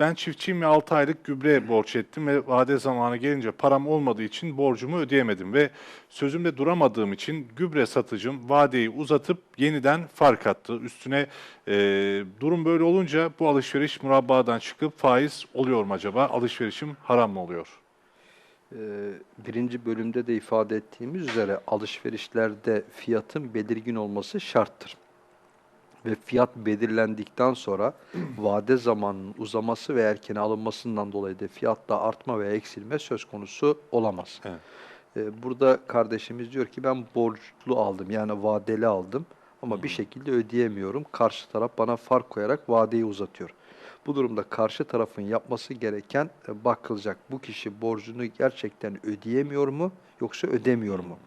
Ben çiftçiyim ve 6 aylık gübre borç ettim ve vade zamanı gelince param olmadığı için borcumu ödeyemedim ve sözümde duramadığım için gübre satıcım vadeyi uzatıp yeniden fark attı. Üstüne e, durum böyle olunca bu alışveriş murabbadan çıkıp faiz oluyor mu acaba? Alışverişim haram mı oluyor? Ee, birinci bölümde de ifade ettiğimiz üzere alışverişlerde fiyatın belirgin olması şarttır. Ve fiyat belirlendikten sonra vade zamanının uzaması ve erken alınmasından dolayı da fiyatta artma veya eksilme söz konusu olamaz. Evet. Ee, Burada kardeşimiz diyor ki ben borçlu aldım yani vadeli aldım ama bir şekilde ödeyemiyorum. Karşı taraf bana fark koyarak vadeyi uzatıyor. Bu durumda karşı tarafın yapması gereken e, bakılacak. Bu kişi borcunu gerçekten ödeyemiyor mu yoksa ödemiyor mu?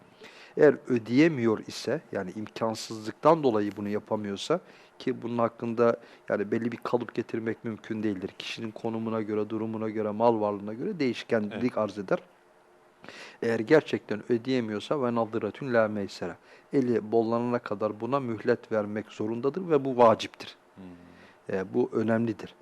Eğer ödeyemiyor ise yani imkansızlıktan dolayı bunu yapamıyorsa ki bunun hakkında yani belli bir kalıp getirmek mümkün değildir. Kişinin konumuna göre, durumuna göre, mal varlığına göre değişkenlik arz eder. Eğer gerçekten ödeyemiyorsa ve nadratun la meysere. Eli bollanana kadar buna mühlet vermek zorundadır ve bu vaciptir. E, bu önemlidir.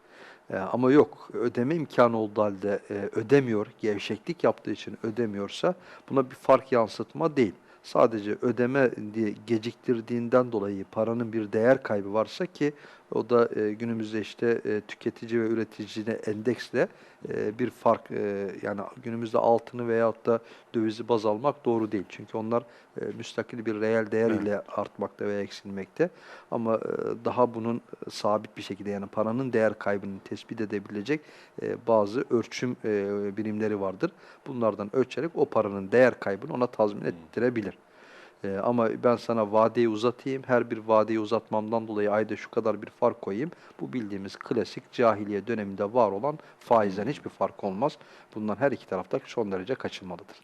E, ama yok ödeme imkanı olduğu halde e, ödemiyor, gevşeklik yaptığı için ödemiyorsa buna bir fark yansıtma değil. Sadece ödeme diye geciktirdiğinden dolayı paranın bir değer kaybı varsa ki o da e, günümüzde işte e, tüketici ve üreticine endeksle e, bir fark e, yani günümüzde altını veyahut da dövizi baz almak doğru değil. Çünkü onlar e, müstakil bir reel değer Evet. ile artmakta veya eksilmekte. Ama e, daha bunun sabit bir şekilde yani paranın değer kaybını tespit edebilecek e, bazı ölçüm e, birimleri vardır. Bunlardan ölçerek o paranın değer kaybını ona tazmin ettirebilir. E, ama ben sana vadeyi uzatayım, her bir vadeyi uzatmamdan dolayı ayda şu kadar bir fark koyayım. Bu bildiğimiz klasik cahiliye döneminde var olan faizden hiçbir fark olmaz. Bundan her iki tarafta son derece kaçınmalıdır.